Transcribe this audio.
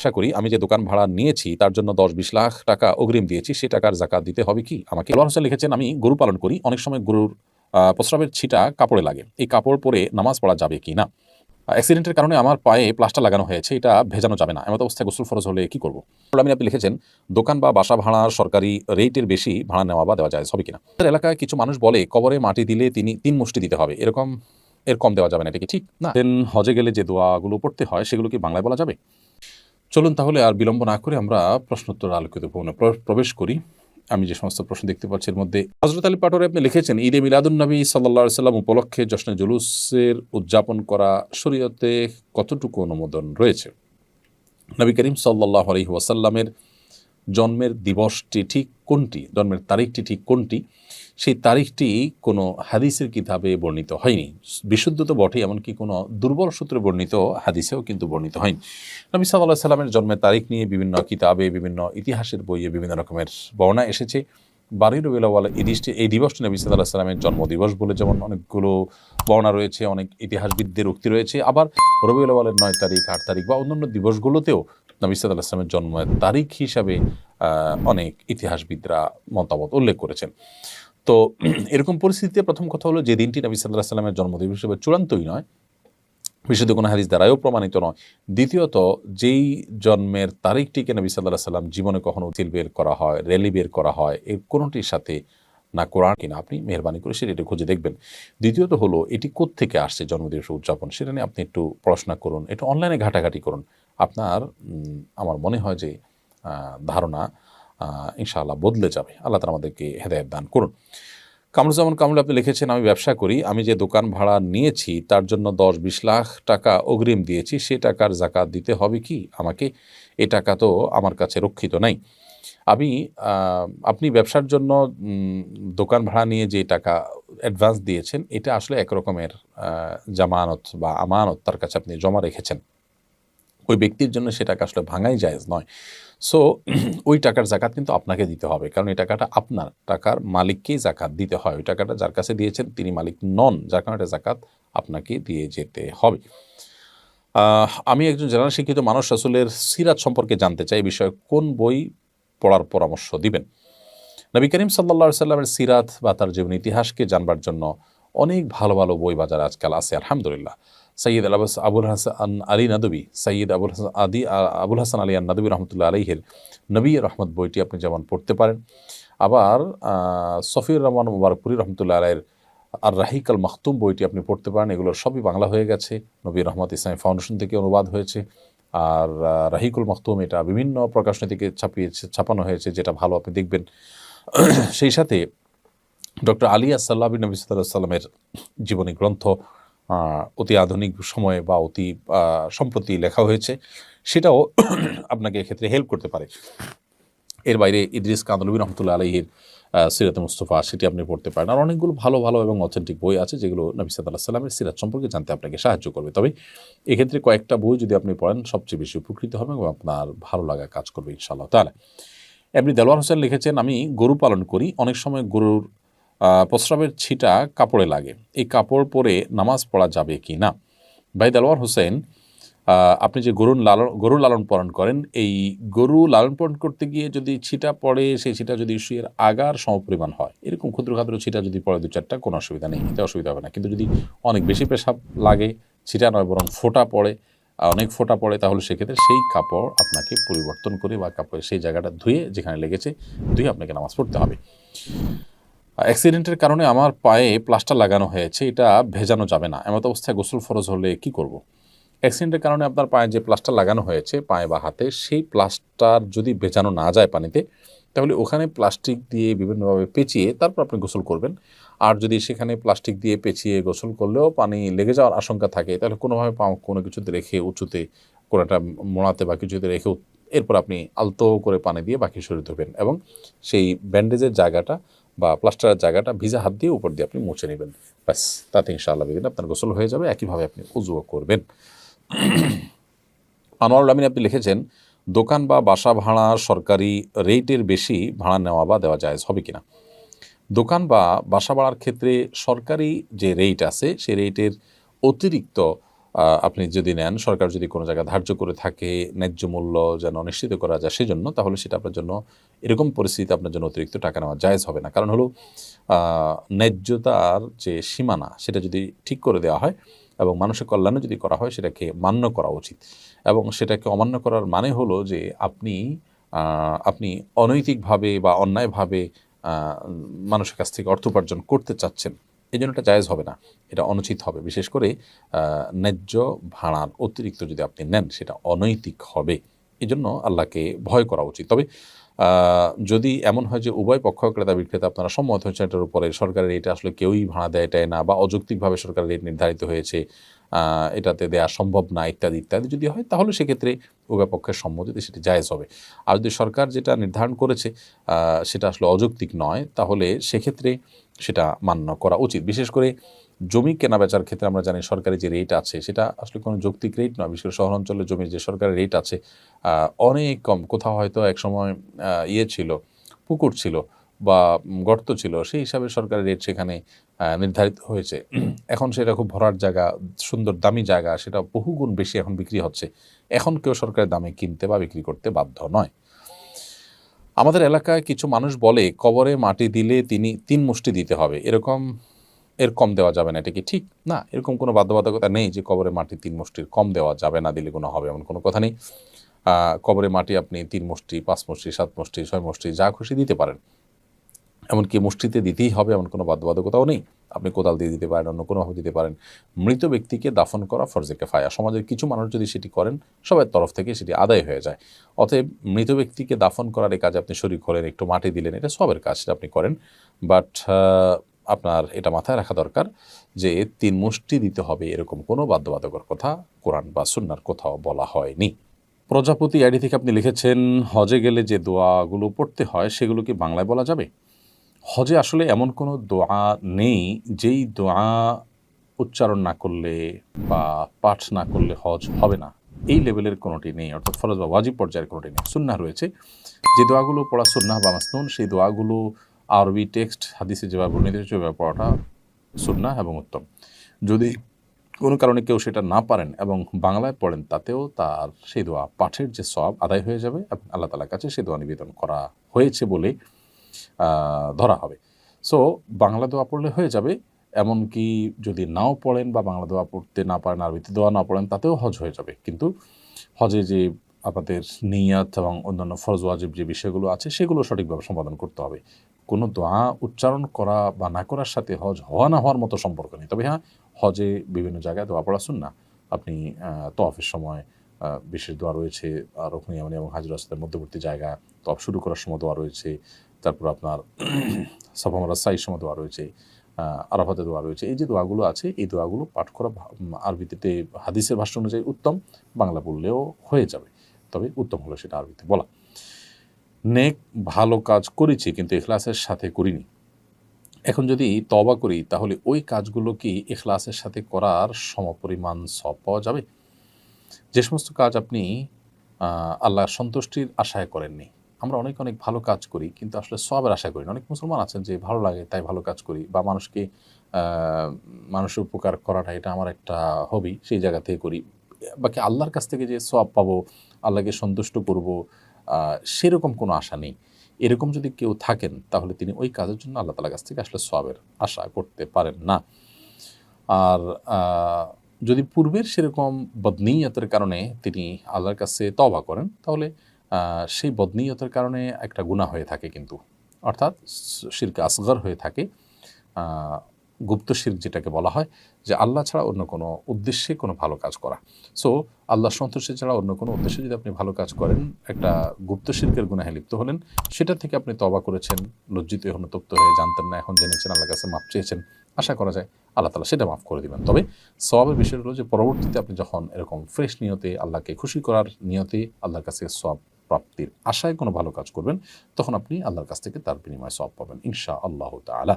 আশা করি আমি যে দোকান ভাড়া নিয়েছি, তার জন্য দশ বিশ লাখ টাকা অগ্রিম দিয়েছি, সে টাকার জাকাত দিতে হবে কি আমাকে? আল্লাহ হোসেন লিখেছেন, আমি গরু পালন করি, অনেক সময় গরুর প্রস্রাবের ছিটা কাপড়ে লাগে। এই কাপড় পরে নামাজ পড়া যাবে কি না? অ্যাক্সিডেন্টের কারণে আমার পায়ে প্লাস্টার লাগানো হয়েছে, এটা ভেজানো যাবে না। এমন অবস্থায় গোসল ফরজ হলে কি করব? আমি আপনি লিখেছেন, দোকান বা বাসা ভাড়া সরকারি রেটের বেশি ভাড়া নেওয়া বা দেওয়া যায়, হবে কিনা আমাদের এলাকায় কিছু মানুষ বলে, কবরে মাটি দিলে তিনি তিন মুষ্টি দিতে হবে। এরকম, এর কম দেওয়া যাবে না, এটা কি ঠিক? না। দেন হজে গেলে যে দোয়াগুলো পড়তে হয়, সেগুলো কি বাংলায় বলা যাবে? চলুন তাহলে আর বিলম্ব না করে আমরা প্রশ্নোত্তর আলোকিত ভবনে প্রবেশ করি। আমি যে সমস্ত প্রশ্ন দেখতে পাচ্ছি এর মধ্যে হজরত আলী পাটোরে আপনি লিখেছেন, ঈদে মিলাদুন্নবী সাল্লা সাল্লাম উপলক্ষে জশ্নে জুলুসের উদযাপন করা শরীয়তে কতটুকু অনুমোদন রয়েছে? নবী করিম সাল্লাহ আলহি ওয়াসাল্লামের জন্মের দিবসটি ঠিক কোনটি? জন্মের তারিখটি ঠিক কোনটি? সেই তারিখটি কোনো হাদিসের কিতাবে বর্ণিত হয়নি। বিশুদ্ধ তো বটে এমনকি কোনো দুর্বল সূত্রে বর্ণিত হাদিসেও কিন্তু বর্ণিত হয়নি। নবী সাল্লাহ সাল্লামের জন্মের তারিখ নিয়ে বিভিন্ন কিতাবে, বিভিন্ন ইতিহাসের বইয়ে বিভিন্ন রকমের বর্ণনা এসেছে। বারোই রবিউল আওয়াল এই দিসটি এই দিবসটি নবী সাল্লাহ সাল্লামের জন্মদিবস বলে যেমন অনেকগুলো বর্ণনা রয়েছে, অনেক ইতিহাসবিদদের উক্তি রয়েছে। আবার রবিউল আওয়ালের নয় তারিখ, আট তারিখ বা অন্যান্য দিবসগুলোতেও নবী সাল্লাহ সাল্লামের জন্মের তারিখ হিসাবে অনেক ইতিহাসবিদরা মতামত উল্লেখ করেছেন। তো এরকম পরিস্থিতিতে প্রথম কথা হলো যে দিনটি নবী সাল্লাহ সাল্লামের জন্মদিবস হিসেবে চূড়ান্তই নয়। বিশুদ্ধ কোনো হাদিস দ্বারাও প্রমাণিত নয়। দ্বিতীয়ত, যেই জন্মের তারিখটিকে নবী সাল্লাহ সাল্লাম জীবনে কখনো উতিল বের করা হয়, র্যালি বের করা হয় এর কোনোটির সাথে না কোরআন কিনা, আপনি মেহরবানি করে সেটা খুঁজে দেখবেন। দ্বিতীয়ত হলো, এটি থেকে আসছে জন্মদিবস উদযাপন, সেটা নিয়ে আপনি একটু পড়াশোনা করুন, একটু অনলাইনে ঘাটাঘাটি করুন। আপনার আমার মনে হয় যে ধারণা ইনশাআল্লাহ বদলে যাবে। আল্লাহ তালা আমাদেরকে হেদায়ত দান করুন। কামরুজ্জামান কামরুল, আপনি লিখেছেন, আমি ব্যবসা করি, আমি যে দোকান ভাড়া নিয়েছি, তার জন্য দশ বিশ লাখ টাকা অগ্রিম দিয়েছি, সে টাকার জাকাত দিতে হবে কি? আমাকে এ টাকা তো আমার কাছে রক্ষিত নাই। আমি আপনি ব্যবসার জন্য দোকান ভাড়া নিয়ে যে টাকা অ্যাডভান্স দিয়েছেন, এটা আসলে এক রকমের জামানত বা আমানত তার কাছে আপনি জমা রেখেছেন। ওই ব্যক্তির জন্য সে টাকা আসলে ভাঙাই জায়েজ নয়। সো ওই টাকার জাকাত কিন্তু আপনাকে দিতে হবে। কারণ এই টাকাটা আপনার, টাকার মালিককেই জাকাত দিতে হয়। ওই টাকাটা যার কাছে দিয়েছেন, তিনি মালিক নন, যার কারণে এটা জাকাত আপনাকে দিয়ে যেতে হবে। আমি একজন জেনারেল শিক্ষিত মানুষ, রাসূলের সিরাত সম্পর্কে জানতে চাই। বিষয়ে কোন বই পড়ার পরামর্শ দিবেন? নবী করিম সাল্লা সাল্লামের সিরাত বা তার জীবন ইতিহাসকে জানবার জন্য অনেক ভালো ভালো বই বাজার আজকাল আছে, আলহামদুলিল্লাহ। সৈয়দ আল আবাস আবুল হাসান আলী নাদবী, সৈয়দ আবুল হাসান আদি আবুল হাসান আলী নাদবী রহমতুল্লাহ আলহের নবী রহমত বইটি আপনি যেমন পড়তে পারেন। আবার সফির রহমান মুবারকপুরি রহমতুল্লাহ আলাইয়ের আর রাহিক আল মাহতুম বইটি আপনি পড়তে পারেন। এগুলো সবই বাংলা হয়ে গেছে। নবী রহমত ইসলামী ফাউন্ডেশন থেকে অনুবাদ হয়েছে। আর রাহিকুল মাহতুম এটা বিভিন্ন প্রকাশনী থেকে ছাপিয়েছে, ছাপানো হয়েছে, যেটা ভালো আপনি দেখবেন। সেই সাথে ডক্টর আলী আসাল্লাহ নবী সাল্লামের জীবনী গ্রন্থ অতি আধুনিক সময়ে বা অতি সম্প্রতি লেখা হয়েছে। সেটাও আপনাকে এক্ষেত্রে হেল্প করতে পারে। এর বাইরে ইদ্রিস কান্দলবী রহমতুল্লাহ আলহির সিরাত মুস্তফা, সেটি আপনি পড়তে পারেন। আর অনেকগুলো ভালো ভালো এবং অথেন্টিক বই আছে, যেগুলো নবী সাল্লাহ সাল্লামের সিরাত সম্পর্কে জানতে আপনাকে সাহায্য করবে। তবে এক্ষেত্রে কয়েকটা বই যদি আপনি পড়েন, সবচেয়ে বেশি উপকৃত হবে এবং আপনার ভালো লাগা কাজ করবে ইনশাআল্লাহ তাহলে এমনি দেলোয়ার হোসেন লিখেছেন, আমি গরু পালন করি, অনেক সময় গরুর প্রস্রাবের ছিটা কাপড়ে লাগে। এই কাপড় পরে নামাজ পড়া যাবে কি না? ভাই দেলোয়ার হোসেন আপনি যে গরুর লালন গরু লালন পালন করেন, এই গরু লালন পালন করতে গিয়ে যদি ছিটা পড়ে, সেই ছিটা যদি শুয়ের আগার সমপরিমাণ হয়, এরকম ক্ষুদ্র ক্ষুদ্র ছিটা যদি পড়ে, দু চারটা, কোনো অসুবিধা নেই, এতে অসুবিধা হবে না। কিন্তু যদি অনেক বেশি পেশাব লাগে, ছিটা নয়, বরং ফোটা পড়ে অনেক ফোঁটা পড়ে, তাহলে সেক্ষেত্রে সেই কাপড় আপনাকে পরিবর্তন করে বা কাপড়ের সেই জায়গাটা ধুয়ে, যেখানে লেগেছে, ধুয়ে আপনাকে নামাজ পড়তে হবে। অ্যাক্সিডেন্টের কারণে আমার পায়ে প্লাস্টার লাগানো হয়েছে, এটা ভেজানো যাবে না। এমত অবস্থায় গোসল ফরজ হলে কি করব। অ্যাক্সিডেন্টের কারণে আপনার পায়ে যে প্লাস্টার লাগানো হয়েছে, পায়ে বা হাতে, সেই প্লাস্টার যদি ভেজানো না যায় পানিতে, তাহলে ওখানে প্লাস্টিক দিয়ে বিভিন্নভাবে পেঁচিয়ে তারপর আপনি গোসল করবেন। আর যদি সেখানে প্লাস্টিক দিয়ে পেঁচিয়ে গোসল করলেও পানি লেগে যাওয়ার আশঙ্কা থাকে, তাহলে কোনোভাবে পা কোনো কিছুতে রেখে উঁচুতে কোনো একটা মোড়াতে বা কিছুতে রেখে এরপর আপনি আলতো করে পানি দিয়ে বাকি শরীর ধুবেন এবং সেই ব্যান্ডেজের জায়গাটা বা প্লাস্টারের জায়গাটা ভিজা হাত দিয়ে উপর দিয়ে আপনি মুছে নেবেন। ব্যাস, তাতে ইনশাআল্লাহ বিদিন আপনার গোসল হয়ে যাবে, একইভাবে আপনি উজুও করবেন। আনোয়ারুল আমিন আপনি লিখেছেন, দোকান বা বাসা ভাড়া সরকারি রেটের বেশি ভাড়া নেওয়া বা দেওয়া যায় হবে কিনা? দোকান বা বাসা ভাড়ার ক্ষেত্রে সরকারি যে রেট আছে, সেই রেটের অতিরিক্ত আপনি যদি নেন, সরকার যদি কোনো জায়গায় ধার্য করে থাকে, ন্যায্য মূল্য যেন নিশ্চিত করা যায় সেজন্য, তাহলে সেটা আপনার জন্য এরকম পরিস্থিতিতে আপনার জন্য অতিরিক্ত টাকা নেওয়া জায়জ হবে না। কারণ হলো ন্যায্যতার যে সীমানা, সেটা যদি ঠিক করে দেওয়া হয় এবং মানুষের কল্যাণে যদি করা হয়, সেটাকে মান্য করা উচিত। এবং সেটাকে অমান্য করার মানে হলো যে আপনি আপনি অনৈতিকভাবে বা অন্যায়ভাবে মানুষের কাছ থেকে অর্থ উপার্জন করতে চাচ্ছেন। এই জন্য এটা জায়জ হবে না। এটা অনুচিত হবে। বিশেষ করে ন্যায্য ভাড়ার অতিরিক্ত যদি আপনি নেন, সেটা অনৈতিক হবে। এই জন্য আল্লাহকে ভয় করা উচিত। তবে যদি এমন হয় যে উভয় পক্ষ, ক্রেতা, বিক্রেতা আপনারা সম্মত হয়েছেন এটার উপরে, সরকারের এটা আসলে কেউই ভাড়া দেয় এটাই না বা অযৌক্তিকভাবে সরকারের রেট নির্ধারিত হয়েছে এটাতে দেওয়া সম্ভব না, ইত্যাদি ইত্যাদি যদি হয়, তাহলে সেক্ষেত্রে উভয় পক্ষের সম্মতিতে সেটি জায়েজ হবে। আর যদি সরকার যেটা নির্ধারণ করেছে সেটা আসলে অযৌক্তিক নয়, তাহলে সেক্ষেত্রে সেটা মান্য করা উচিত। বিশেষ করে জমি কেনা বেচার ক্ষেত্রে আমরা জানি সরকারি যে রেট আছে, সেটা আসলে কোনো যৌক্তিক রেট নয়। বিশেষ করে শহর অঞ্চলের জমির যে সরকারি রেট আছে অনেক কম। কোথাও হয়তো এক সময় ইয়ে ছিল, পুকুর ছিল বা গর্ত ছিল, সেই হিসাবে সরকারের রেট সেখানে নির্ধারিত হয়েছে। এখন সেটা খুব ভরার জায়গা, সুন্দর দামি জায়গা, সেটা বহুগুণ বেশি এখন বিক্রি হচ্ছে। এখন কেউ সরকারের দামে কিনতে বা বিক্রি করতে বাধ্য নয়। আমাদের এলাকায় কিছু মানুষ বলে, কবরে মাটি দিলে তিনি তিন মুষ্টি দিতে হবে। এরকম এর কম দেওয়া যাবে না, এটা কি ঠিক? না, এরকম কোনো বাধ্যবাধকতা নেই যে কবরে মাটি তিন মুষ্টির কম দেওয়া যাবে না, দিলে কোনো হবে, এমন কোনো কথা নেই। কবরে মাটি আপনি তিন মুষ্টি, পাঁচ মুষ্টি, সাত মুষ্টি, ছয় মুষ্টি, যা খুশি দিতে পারেন। এমনকি মুষ্টিতে দিতেই হবে, এমন কোনো বাধ্যবাধকতাও নেই। আপনি কোদাল দিয়ে দিতে পারেন, অন্য কোনোভাবে দিতে পারেন। মৃত ব্যক্তিকে দাফন করা ফরজে কেফায়া। সমাজের কিছু মানুষ যদি সেটি করেন, সবার তরফ থেকে সেটি আদায় হয়ে যায়। অতএব মৃত ব্যক্তিকে দাফন করার এই কাজে আপনি শরীর হলেন একটু মাটি দিলেন, এটা সবের কাজ সেটা আপনি করেন। বাট আপনার এটা মাথায় রাখা দরকার যে তিন মুষ্টি দিতে হবে এরকম কোনো বাধ্যবাধকর কথা কোরআন বা সুন্নার কোথাও বলা হয়নি। প্রজাপতি আইডি থেকে আপনি লিখেছেন, হজে গেলে যে দোয়াগুলো পড়তে হয় সেগুলো কি বাংলায় বলা যাবে? হজে আসলে এমন কোনো দোয়া নেই যেই দোয়া উচ্চারণ না করলে বা পাঠ না করলে হজ হবে না। এই লেভেলের কোনোটি নেই, অর্থাৎ ফরজ বা ওয়াজিব পর্যায়ের কোনোটি নেই। সুন্নাহ রয়েছে। যে দোয়াগুলো পড়া সুন্নাহ বা মাসনুন, সেই দোয়াগুলো আরবি টেক্সট, হাদিসে যেভাবে বর্ণিত হয়েছে ওইভাবে পড়াটা সুন্নাহ এবং উত্তম। যদি কোনো কারণে কেউ সেটা না পারেন এবং বাংলায় পড়েন, তাতেও তার সেই দোয়া পাঠের যে সব আদায় হয়ে যাবে এবং আল্লাহ তালার কাছে সেই দোয়া নিবেদন করা হয়েছে বলে ধরা হবে। সো বাংলা দোয়া পড়লে হয়ে যাবে। এমনকি যদি নাও পড়েন বা বাংলা দোয়া পড়তে না পারেন, আরবিতে দোয়া না পড়েন, তাতেও হজ হয়ে যাবে। কিন্তু হজে যে আপনাদের নিয়াত এবং অন্যান্য ফরজ ওয়াজিব যে বিষয়গুলো আছে, সেগুলো সঠিকভাবে সম্পাদন করতে হবে। কোনো দোয়া উচ্চারণ করা বা না করার সাথে হজ হওয়া না হওয়ার মতো সম্পর্ক নেই। তবে হ্যাঁ হজে বিভিন্ন জায়গায় দোয়া পড়া না আপনি তফের সময় বিশেষ দোয়া রয়েছে আর রকম এবং হাজির আসদের মধ্যবর্তী জায়গা তফ শুরু করার সময় দোয়া রয়েছে তারপর আপনার সাফামারা সাইর সময় দোয়া রয়েছে আরাফাতে দোয়া রয়েছে, এই যে দোয়াগুলো আছে, এই দোয়াগুলো পাঠ করা আরবিতে হাদিসের ভাষ্য অনুযায়ী উত্তম, বাংলা বললেও হয়ে যাবে, তবে উত্তম হলো সেটা আরবিতে। বলা, নেক ভালো কাজ করেছি কিন্তু এখলাসের সাথে করিনি। এখন যদি তবা করি, তাহলে ওই কাজগুলো কি এখলাসের সাথে করার সমপরিমাণ সব পাওয়া যাবে? যে সমস্ত কাজ আপনি আল্লাহর সন্তুষ্টির আশায় করেননি আমরা অনেক অনেক ভালো কাজ করি, কিন্তু আসলে সবের আশা করি না। অনেক মুসলমান আছেন যে ভালো লাগে তাই ভালো কাজ করি বা মানুষকে মানুষের উপকার করাটা এটা আমার একটা হবি সেই জায়গা থেকে করি। বাকি আল্লাহর কাছ থেকে যে সব পাবো, আল্লাহকে সন্তুষ্ট করব সেরকম কোনো আশা নেই। এরকম যদি কেউ থাকেন, তাহলে তিনি ওই কাজের জন্য আল্লাহ তালার কাছ থেকে আসলে সবের আশা করতে পারেন না। আর যদি পূর্বের সেরকম বদনীয়তের কারণে তিনি আল্লাহর কাছে তবা করেন, তাহলে সেই বদনীয়তার কারণে একটা গুণা হয়ে থাকে কিন্তু। অর্থাৎ শিরকে আসগর হয়ে থাকে। গুপ্ত শির যেটাকে বলা হয়, যে আল্লাহ ছাড়া অন্য কোনো উদ্দেশ্যে কোনো ভালো কাজ করা। সো আল্লাহ সন্তুষ্টি ছাড়া অন্য কোনো উদ্দেশ্যে যদি আপনি ভালো কাজ করেন, একটা গুপ্ত শিল্পের গুণাহে লিপ্ত হলেন, সেটা থেকে আপনি তবা করেছেন, লজ্জিত অনুতপ্ত হয়ে জানতেন না, এখন জেনেছেন, আল্লাহর কাছে মাপ চেয়েছেন, আশা করা যায় আল্লাহ তালা সেটা মাফ করে দিবেন। তবে সবের বিষয় হলো যে, পরবর্তীতে আপনি যখন এরকম ফ্রেশ নিয়তে আল্লাহকে খুশি করার নিয়তে আল্লাহর কাছে সব প্রাপ্তির আশায় কোনো ভালো কাজ করবেন, তখন আপনি আল্লাহর কাছ থেকে তার বিনিময় সব পাবেন। ইনশা আল্লাহ তালা